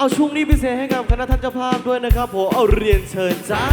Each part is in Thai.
เอาช่วงนี้พิเศษให้กับคณะท่านเจ้าภาพด้วยนะครับผมเอาเรียนเชิญจ้า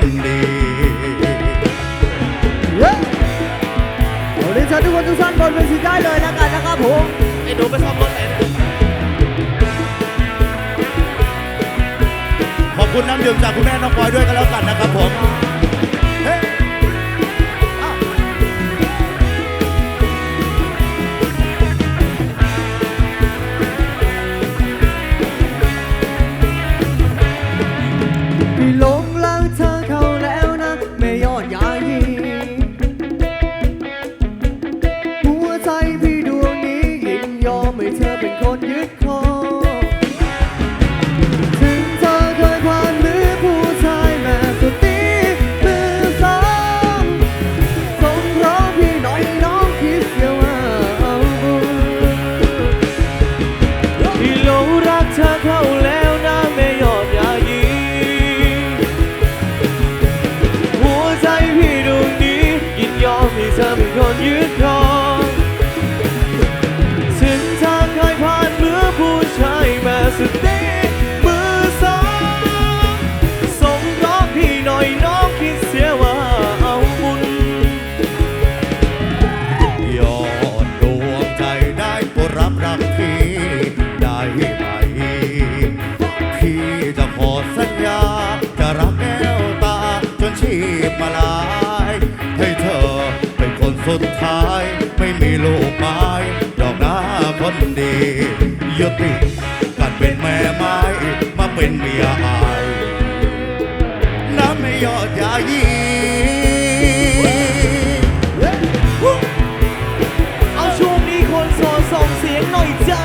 คนดีเดี๋ยวเชิญทุกคนทุกท่านบนเวทีได้เลยแล้วกันนะครับผมไอ้ดูไปซ่อมรถเองขอบคุณน้ำดื่มจากคุณแม่น้องปอยด้วยกันแล้วกันนะครับผม สุท้าย ไม่มีโลกไม้ดอกหน้าคนดียุติการเป็นแม่ไม้มาเป็นเมียอายน้ำไม่ยอดยายีเอาช่วงนี้คนโสดส่งเสียงหน่อยจ้า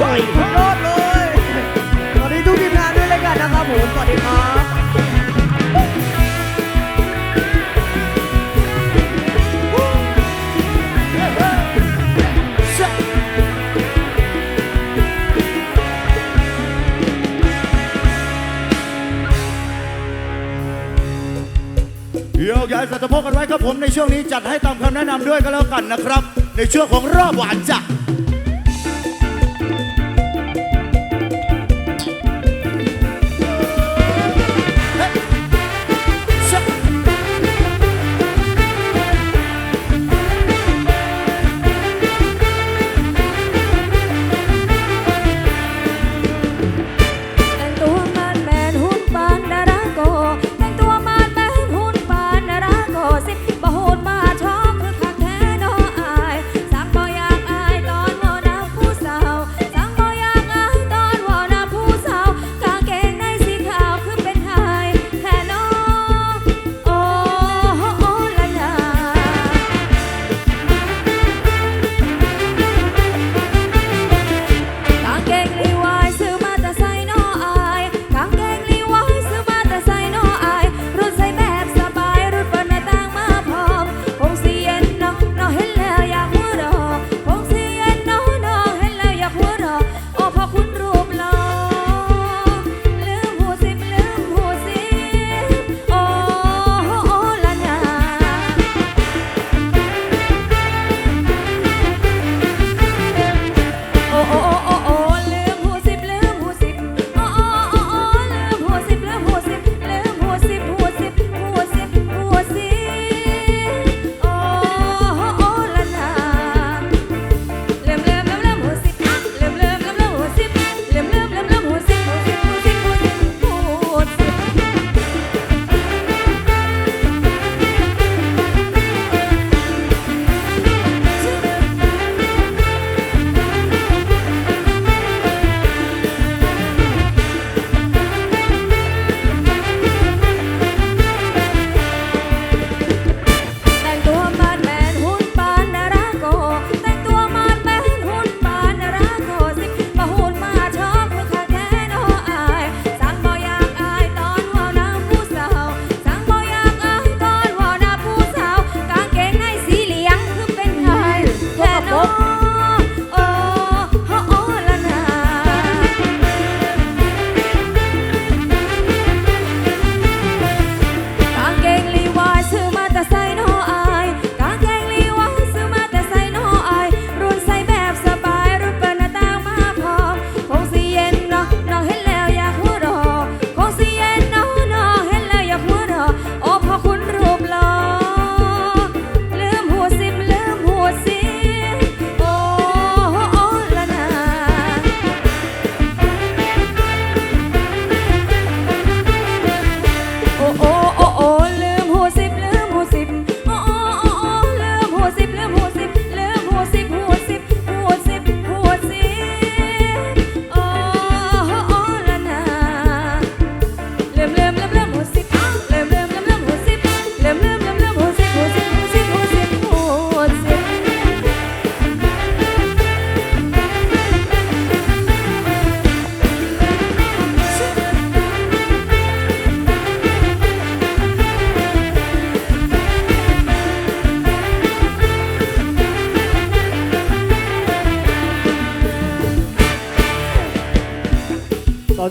ไปอดเลย ตอนนี้ทุกทีมงาด้วยแล้กันนะครับผมสวัสดีครับ จะพกกันไว้ครับผมในช่วงนี้จัดให้ตามคำแนะนำด้วยก็แล้วกันนะครับ ในช่วงของรอบหวานจ้ะ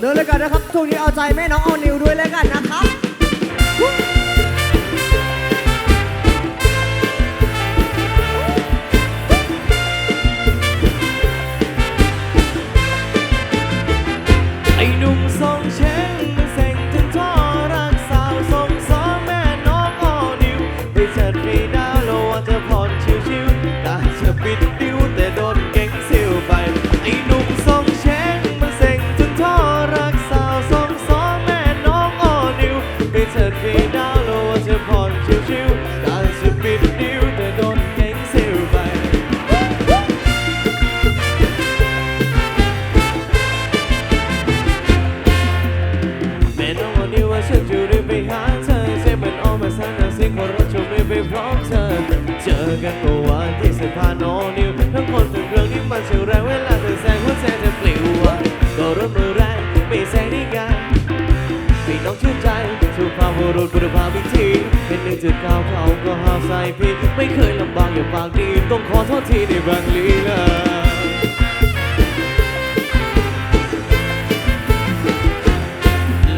เดินเลยกันนะครับช่วงนี้เอาใจแม่น้องเอานิวด้วยเลยกันนะ กันเมื่อวานที่สะพานโนนิวทั้งคนทั้งเครื่องที่มันเชื่อแรงเวลาเธอแซงหัวใจจะปลิวไหวก็รถมือแรงไม่แซงได้ไงพี่น้องชื่นใจสุภาพบุรุษบุรพาวิธีเป็นหนึ่งจุดเก้าเขาก็หาใส่พี่ไม่เคยลำบากอย่างปากดีต้องขอโทษทีในบางลีลา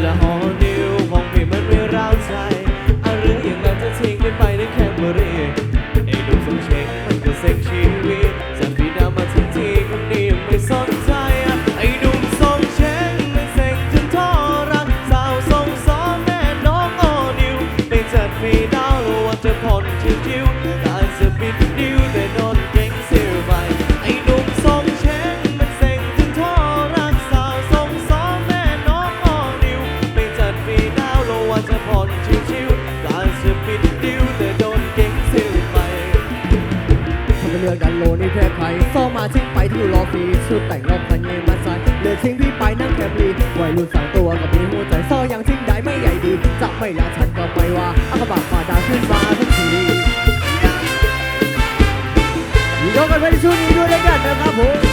และหอนิวของพี่มันไม่ร้าวใจอะหรือย่างนั้นจะทิ้งกันไปได้แค่เมื่อเรีย ชุดแต่งรอบพันเงมาใส่เหลือทิ้งพี่ไปนั่งแคบลีวัยรุ่นสองตัวกับมีหัวใจซ่อยังทิ้งได้ไม่ใหญ่ดีจะไม่ละฉันก็ไม่ว่าอากบากมาดาขึ้นมาทันทียกกันไปในช่วงนี้ด้วยแล้วกันนะครับผม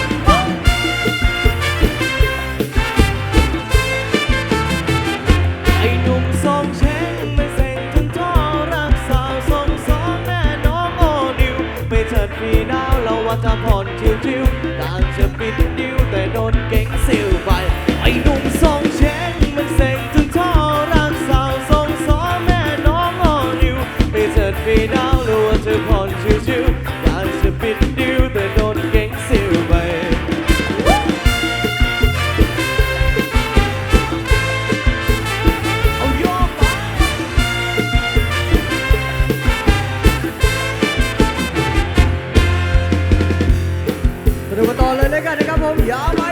ส